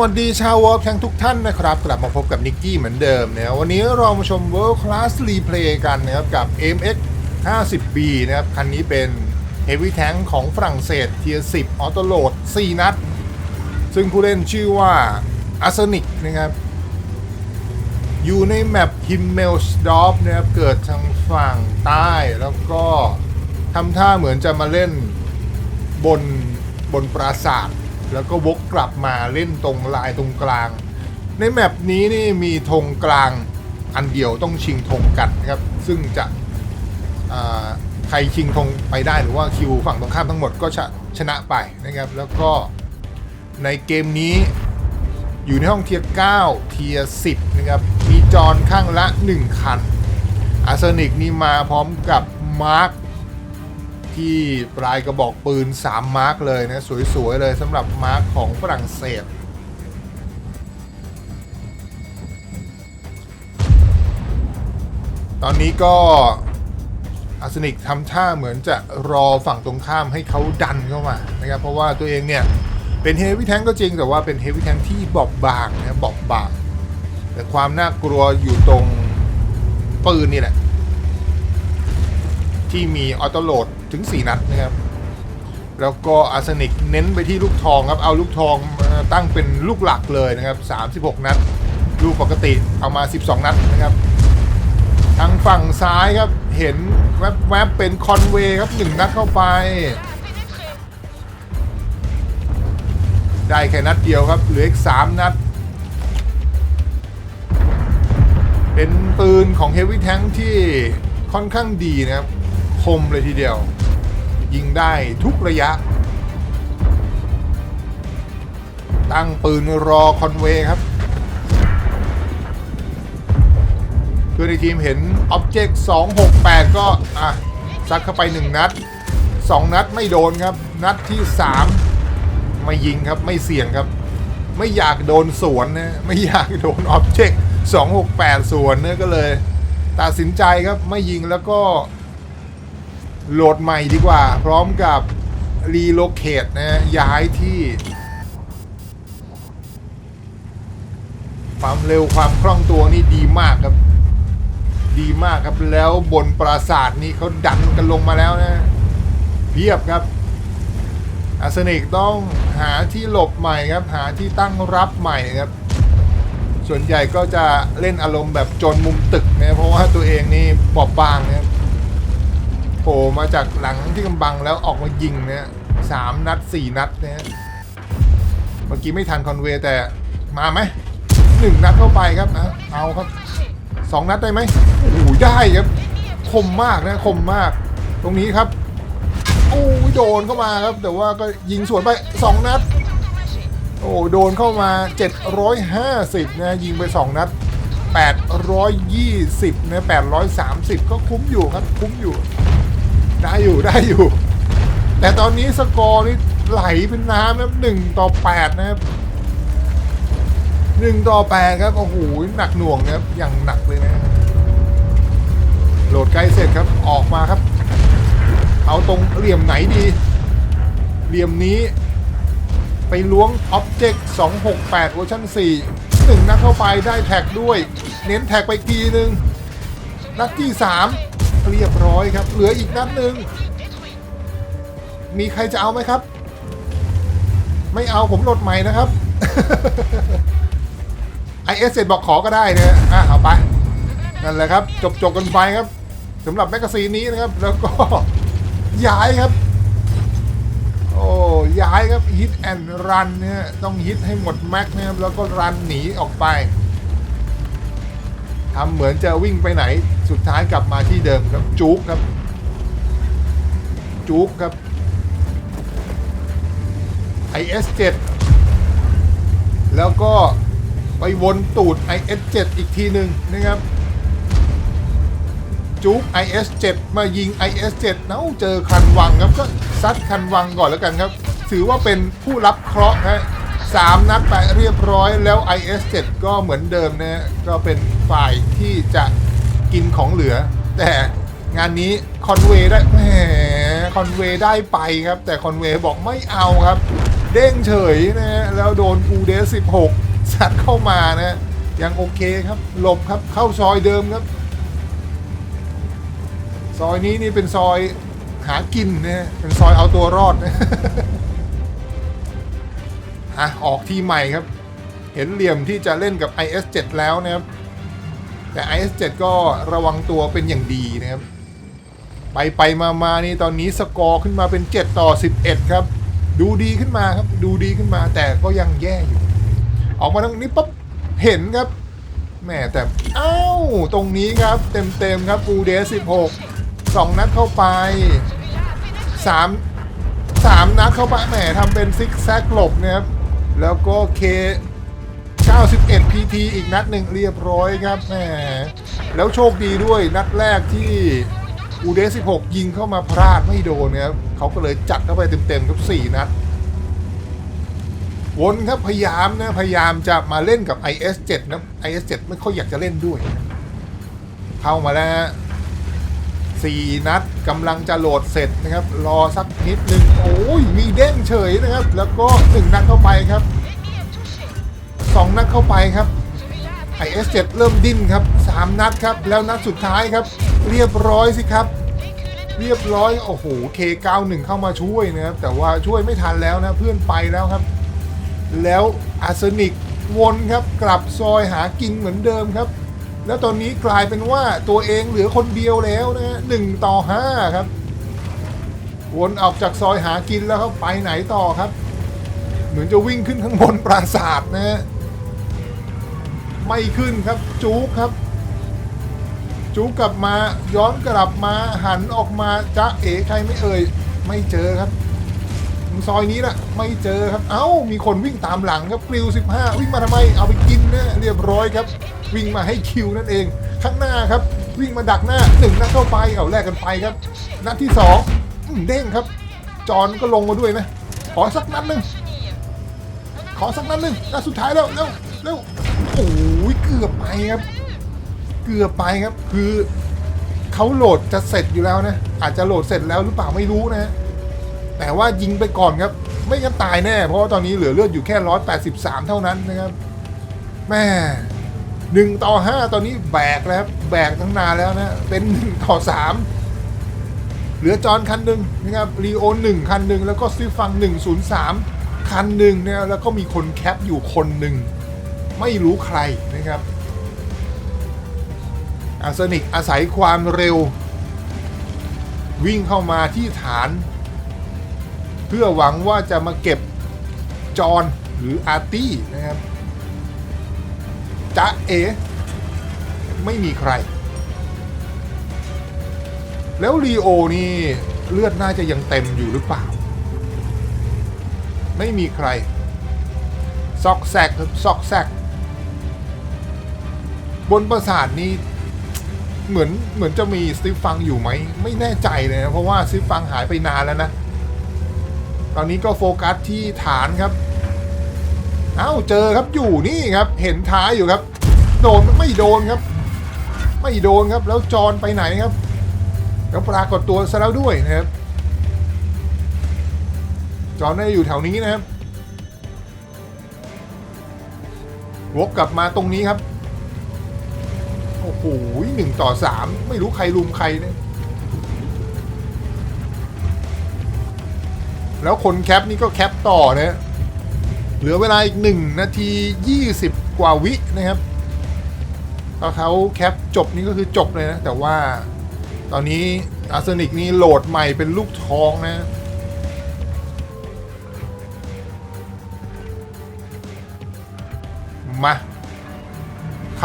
วัสดีชาววอลแข่งทุกท่านนะครับ กลับมาพบกับนิกกี้เหมือนเดิมนะวันนี้เรามาชม World Class Replay กันนะครับกับ MX 50B นะครับ คันนี้เป็น Heavy Tank ของฝรั่งเศสเทียร์10ออโตโหลด 4 นัด ซึ่งผู้เล่นชื่อว่า a r s e n i c นะครับ อยู่ในแมป Himmelsdorf นะครับ เกิดทางฝั่งใต้แล้วก็ทำท่าเหมือนจะมาเล่นบนบนปราสาท แล้วก็วกกลับมาเล่นตรงลายตรงกลาง ในแมปนี้นี่มีธงกลางอันเดียวต้องชิงธงกันนะครับ ซึ่งจะใครชิงธงไปได้หรือว่าคิวฝั่งตรงข้ามทั้งหมดก็จะชนะไปนะครับ แล้วก็ในเกมนี้อยู่ในห้องเทียร์9เทียร์10 นะครับ มีจอนข้างละ 1 คัน อาร์เซนิกนี่มาพร้อมกับมาร์ค ที่ปลายกระบอกปืน 3 มาร์คเลยนะ สวย ๆ เลยสำหรับมาร์คของฝรั่งเศส ตอนนี้ก็อาร์เซนิกทำท่าเหมือนจะรอฝั่งตรงข้ามให้เขาดันเข้ามานะครับ เพราะว่าตัวเองเนี่ย เป็นเฮฟวี่แทงก็จริงแต่ว่าเป็นเฮฟวี่แทงที่บอบบางนะบอบบาง แต่ความน่ากลัวอยู่ตรงปืนนี่แหละที่มีออโต้โหลด ถึง 4 นัดนะครับ แล้วก็อาร์เซนิกเน้นไปที่ลูกทองครับ เอาลูกทองตั้งเป็นลูกหลักเลยนะครับ 36 นัด ลูกปกติเอามา 12 นัดนะครับ ทางฝั่งซ้ายครับ เห็นแวบๆเป็นคอนเวย์ครับ 1 นัดเข้าไป ได้แค่นัดเดียวครับ เหลืออีก 3 นัดเป็นปืนของ Heavy Tank ที่ค่อนข้างดีนะครับ คมเลยทีเดียว ยิงได้ทุกระยะ ตั้งปืนรอคอนเวย์ครับเพื่อนในทีมเห็น Object 268 ก็อะซัดเข้าไป 1 นัด 2 นัดไม่โดนครับ นัดที่ 3 ไม่ยิงครับไม่เสี่ยงครับ ไม่อยากโดนสวนนะไม่อยากโดน Object 268 สวนเนะก็เลย ตัดสินใจครับไม่ยิงแล้วก็ โหลดใหม่ดีกว่า พร้อมกับรีโลเคทนะย้ายที่ ความเร็วความคล่องตัวนี่ดีมากครับ ดีมากครับแล้วบนปราสาทนี้เขาดันกันลงมาแล้วนะ เพียบครับอาร์เนิกต้องหาที่หลบใหม่ครับ หาที่ตั้งรับใหม่ครับ ส่วนใหญ่ก็จะเล่นอารมณ์แบบจนมุมตึกนะเพราะว่าตัวเองนี่บอบบางนะครับ โผล่มาจากหลังที่กำบังแล้วออกมายิงเนี่ยสามนัดสี่นัดเนี่ยเมื่อกี้ไม่ทันคอนเวย์แต่มาไหมหนึ่งนัดเข้าไปครับนะเอาครับสองนัดได้ไหมโอ้โหได้ครับคมมากนะคมมาก ตรงนี้ครับโอ้ยโดนเข้ามาครับ แต่ว่าก็ยิงสวนไปสองนัด โอ้โดนเข้ามา 750นะยิงไป2นัด820นะ830 ก็คุ้มอยู่ครับ คุ้มอยู่ ได้อยู่ได้อยู่ แต่ตอนนี้สกอร์นี่ไหลเป็นน้ำนะครับ1ต่อ8นะครับ1ต่อ8ครับโอ้โหหนักหน่วงนะครับอย่างหนักเลยนะโหลดใกล้เสร็จครับออกมาครับ เอาตรงเหลี่ยมไหนดี เหลี่ยมนี้ ไปล้วง Object 268เวอร์ชัน4 1นัดเข้าไปได้แท็กด้วย เน้นแท็กไปทีหนึ่งนัดที่ 3 เรียบร้อยครับ เหลืออีกนัดหนึ่งมีใครจะเอาไหมครับ ไม่เอาผมโหลดใหม่นะครับ IS เสร็จบอกขอก็ได้นะอะเอาไป นั่นแหละครับ จบจบกันไปครับสำหรับแมกกาซีนนี้นะครับ แล้วก็ย้ายครับ โอ้ย้ายครับฮิตแอนด์รันเนี่ยต้องฮิตให้หมดแม็กนะครับแล้วก็รันหนีออกไปทำเหมือนจะวิ่งไปไหน สุดท้ายกลับมาที่เดิมครับจุกครับ จุกครับ IS7 แล้วก็ไปวนตูด IS7 อีกทีหนึ่งนะครับ จุก IS7 มายิง IS7 เอ้าเจอคันวังครับก็ซัดคันวังก่อนแล้วกันครับ ถือว่าเป็นผู้รับเคราะห์ฮะสามนัดไปเรียบร้อยแล้ว IS7 ก็เหมือนเดิมนะฮะก็เป็นฝ่ายที่จะ กินของเหลือ แต่งานนี้คอนเวย์ได้แหมคอนเวย์ได้ไปครับ แต่คอนเวย์บอกไม่เอาครับ เด้งเฉยนะฮะแล้วโดนอูเดส16ซัดเข้ามานะยังโอเคครับ หลบครับเข้าซอยเดิมครับ ซอยนี้นี่เป็นซอยหากินนะเป็นซอยเอาตัวรอดนะอะออกทีใหม่ครับ เห็นเหลี่ยมที่จะเล่นกับ IS7 แล้วนะครับ แต่ IS7 ก็ระวังตัวเป็นอย่างดีนะครับ ไปไปมามานี่ตอนนี้สกอร์ขึ้นมาเป็น 7 ต่อ 11 ครับ ดูดีขึ้นมาครับ ดูดีขึ้นมาแต่ก็ยังแย่อยู่ ออกมาตรงนี้ปั๊บเห็นครับแหม่แต่เอ้าตรงนี้ครับเต็มเต็มๆครับอูเดส16 2 นัดเข้าไป 3 3 นัดเข้าไปแหมทำเป็นซิกแซกหลบนะครับแล้วก็เค 91 PT อีกนัดหนึ่งเรียบร้อยครับแหมแล้วโชคดีด้วยนัดแรกที่อูเดส16 ยิงเข้ามาพลาดไม่โดนนะครับเขาก็เลยจัดเข้าไปเต็มๆครับ4นัดวนครับพยายามนะพยายามจะมาเล่นกับ IS7 นะ IS7 ไม่ค่อยอยากจะเล่นด้วย เข้ามาแล้วสี่นัดกำลังจะโหลดเสร็จนะครับ รอสักนิดนึง โอ้ยมีเด้งเฉยนะครับ แล้วก็หนึ่งนัดเข้าไปครับ สองนัดเข้าไปครับ IS7 เริ่มดิ้นครับสามนัดครับ แล้วนัดสุดท้ายครับ เรียบร้อยสิครับ เรียบร้อย โอ้โห K91 เข้ามาช่วยนะครับ แต่ว่าช่วยไม่ทันแล้วนะ เพื่อนไปแล้วครับ แล้วอาร์เซนิกวนครับ กลับซอยหากินเหมือนเดิมครับ แล้วตอนนี้กลายเป็นว่าตัวเองเหลือคนเดียวแล้วนะฮะหนึ่งต่อห้าครับ วนออกจากซอยหากินแล้วครับไปไหนต่อครับ เหมือนจะวิ่งขึ้นข้างบนปราสาทนะฮะ ไม่ขึ้นครับ จู๊ครับ จู๊กลับมาย้อนกลับมาหันออกมาจะเอ๋ใครไม่เอ่ยไม่เจอครับซอยนี้แหละไม่เจอครับ เอ้า มีคนวิ่งตามหลังครับกริว15 วิ่งมาทำไม เอาไปกินนะเรียบร้อยครับ วิ่งมาให้คิวนั่นเอง ข้างหน้าครับ วิ่งมาดักหน้าหนึ่งนัดเข้าไปเอาแลกกันไปครับนัดที่สองเด้งครับ จอนก็ลงมาด้วยนะ ขอสักนัดหนึ่งขอสักนัดหนึ่งนัดสุดท้ายแล้วเร็วเร็วโอ้ ยเกือบไปครับ เกือบไปครับ คือเขาโหลดจะเสร็จอยู่แล้วนะ อาจจะโหลดเสร็จแล้วหรือเปล่าไม่รู้นะ แต่ว่ายิงไปก่อนครับ ไม่งั้นตายแน่ เพราะว่าตอนนี้เหลือเลือดอยู่แค่183เท่านั้นนะครับแม่หนึ่งต่อห้าตอนนี้แบกแล้วแบกตั้งนานแล้วนะเป็นหนึ่งต่อสามเหลือจอนคันหนึ่งนะครับรีโอหนึ่งคันหนึ่งแล้วก็ซิฟังหนึ่งศูนย์สามคันหนึ่งนะแล้วก็มีคนแคปอยู่คนหนึ่ง ไม่รู้ใครนะครับอาร์เซนิกอาศัยความเร็ว วิ่งเข้ามาที่ฐาน เพื่อหวังว่าจะมาเก็บจอนหรืออาร์ตี้นะครับจะเอ ไม่มีใคร แล้วลีโอนี่เลือดน่าจะยังเต็มอยู่หรือเปล่า ไม่มีใคร ซอกแซกครับซอกแซก บนปราสาทนี้เหมือนเหมือนจะมีสติฟฟังอยู่ไหม ไม่แน่ใจเลยนะ เพราะว่าสติฟฟังหายไปนานแล้วนะ ตอนนี้ก็โฟกัสที่ฐานครับเอ้าเจอครับอยู่นี่ครับ เห็นท้ายอยู่ครับ โดนไม่โดนครับ ไม่โดนครับแล้วจอนไปไหนครับ แล้วปรากฏตัวซะแล้วด้วยนะครับ จอนได้อยู่แถวนี้นะครับวกกลับมาตรงนี้ครับ โอ้โหหนึ่งต่อสามไม่รู้ใครลุมใครเนี่ยแล้วคนแคปนี่ก็แคปต่อนะเหลือเวลาอีก1นาที20กว่าวินะครับถ้าเขาแคปจบนี่ก็คือจบเลยนะ แต่ว่าตอนนี้อาร์เซนิกนี่โหลดใหม่เป็นลูกทองนะมา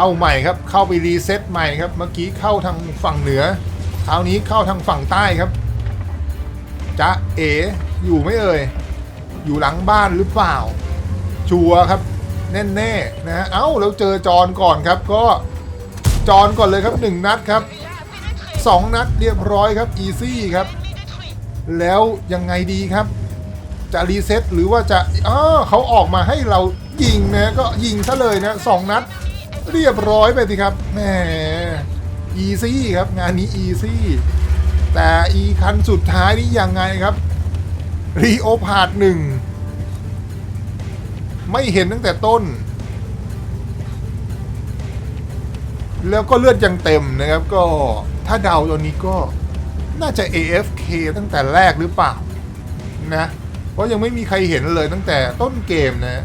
เข้าใหม่ครับ เข้าไปรีเซ็ตใหม่ครับ เมื่อกี้เข้าทางฝั่งเหนือ คราวนี้เข้าทางฝั่งใต้ครับจ๊ะเออยู่ไหม่เอ่ย อยู่หลังบ้านหรือเปล่า ชัวครับ แน่ๆนะฮะ เอ้าแล้วเจอจอนก่อนครับ ก็จอนก่อนเลยครับหนึ่งนัดครับสองนัดเรียบร้อยครับ อีซี่ครับ แล้วยังไงดีครับ จะรีเซ็ตหรือว่าจะอ้าเขาออกมาให้เรายิงนะ ก็ยิงซะเลยนะสองนัด เรียบร้อยไปสิครับแหมอีซี่ครับงานนี้อีซี่ แต่อีคันสุดท้ายนี่ยังไงครับรีโอพาดหนึ่งไม่เห็นตั้งแต่ต้น แล้วก็เลือดยังเต็มนะครับก็ถ้าเดาตอนนี้ก็น่าจะ AFK ตั้งแต่แรกหรือเปล่านะ เพราะยังไม่มีใครเห็นเลยตั้งแต่ต้นเกมนะ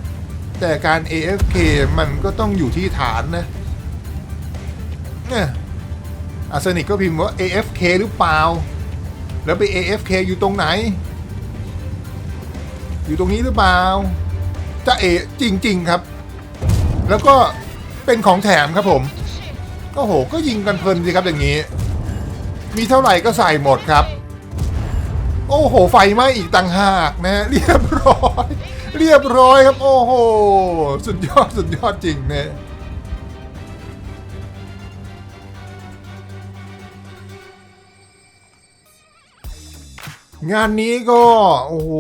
แต่การ AFK มันก็ต้องอยู่ที่ฐานนะเนี่ยอาสนิกก็พิมพ์ว่า AFK หรือเปล่า แล้วไป AFK อยู่ตรงไหน อยู่ตรงนี้หรือเปล่า จะเอจริง ๆ ครับ แล้วก็เป็นของแถมครับผมโอ้โห ก็ยิงกันเพลินสิครับอย่างนี้ มีเท่าไหร่ก็ใส่หมดครับ โอ้โห ไฟไหม้อีกต่างหากนะเรียบร้อย เรียบร้อยครับโอ้โห สุดยอดสุดยอดจริงเนี่ยงานนี้ก็โอ้โห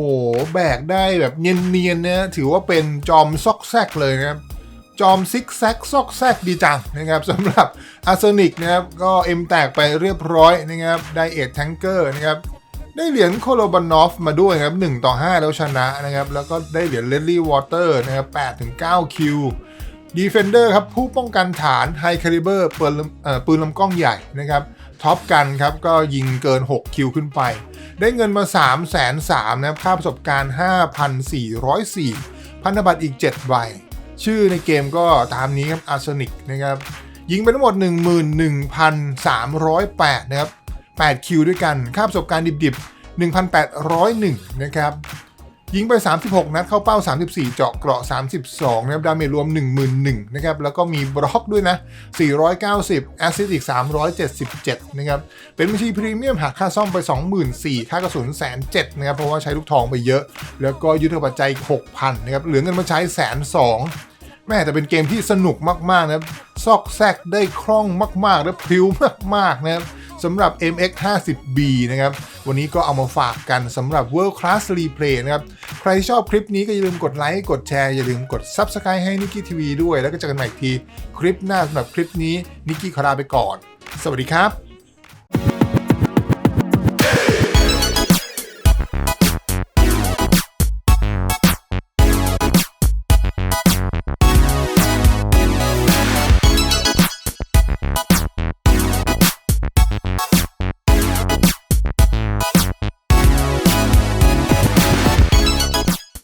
แบกได้แบบเนียนๆนะถือว่าเป็นจอมซอกแซกเลยนะครับ จอมซิกแซกซอกแซกดีจังนะครับสำหรับอาร์เซนิกนะครับ ก็เอ็มแตกไปเรียบร้อยนะครับไดเอทแทงเกอร์นะครับ ได้เหรียญโคโลบานอฟมาด้วยครับ1ต่อ 5 แล้วชนะนะครับแล้วก็ได้เหรียญเลดลี่วอเตอร์นะครับ8ถึง9คิวดีเฟนเดอร์ครับผู้ป้องกันฐานไฮคาลิเบอร์ปืนลำเอ่อปืนลำกล้องใหญ่นะครับท็อปกันครับก็ยิงเกิน 6 คิวขึ้นไป ได้เงินมา 3 3 0 0 0นะครับค่าประสบการณ์ 5,404 พันธบัตรอีก 7 ใบ ชื่อในเกมก็ตามนี้ครับอาร์เซนิกนะครับยิงไปทั้งหมด 11,308 นะครับ 8 คิวด้วยกัน ค่าประสบการณ์ดิบๆ 1,801 นะครับ ยิงไป 36 นัดเข้าเป้า 34 เจาะเกราะ 32 นะครับ ดาเมจรวม 11,000นะครับ แล้วก็มีบล็อกด้วยนะ 490 แอสซิสต์อีก 377 นะครับ เป็นบัญชีพรีเมียมหักค่าซ่อมไป 24,000 ค่ากระสุนแสนเจ็ดนะครับ เพราะว่าใช้ลูกทองไปเยอะ แล้วก็ยุทธปัจจัย 6,000 นะครับ เหลือเงินมาใช้แสนสองแม่แต่เป็นเกมที่สนุกมากๆนะครับซอกแซกได้คล่องมากๆ และพริ้วมากๆนะครับ สำหรับ MX 50B นะครับ วันนี้ก็เอามาฝากกันสำหรับ World Class Replay นะครับ ใครชอบคลิปนี้ก็อย่าลืมกดไลค์ กดแชร์ อย่าลืมกด Subscribe ให้นิกกี้ทีวีด้วย แล้วก็เจอกันใหม่อีกที คลิปหน้าสำหรับคลิปนี้นิกกี้ขอลาไปก่อน สวัสดีครับ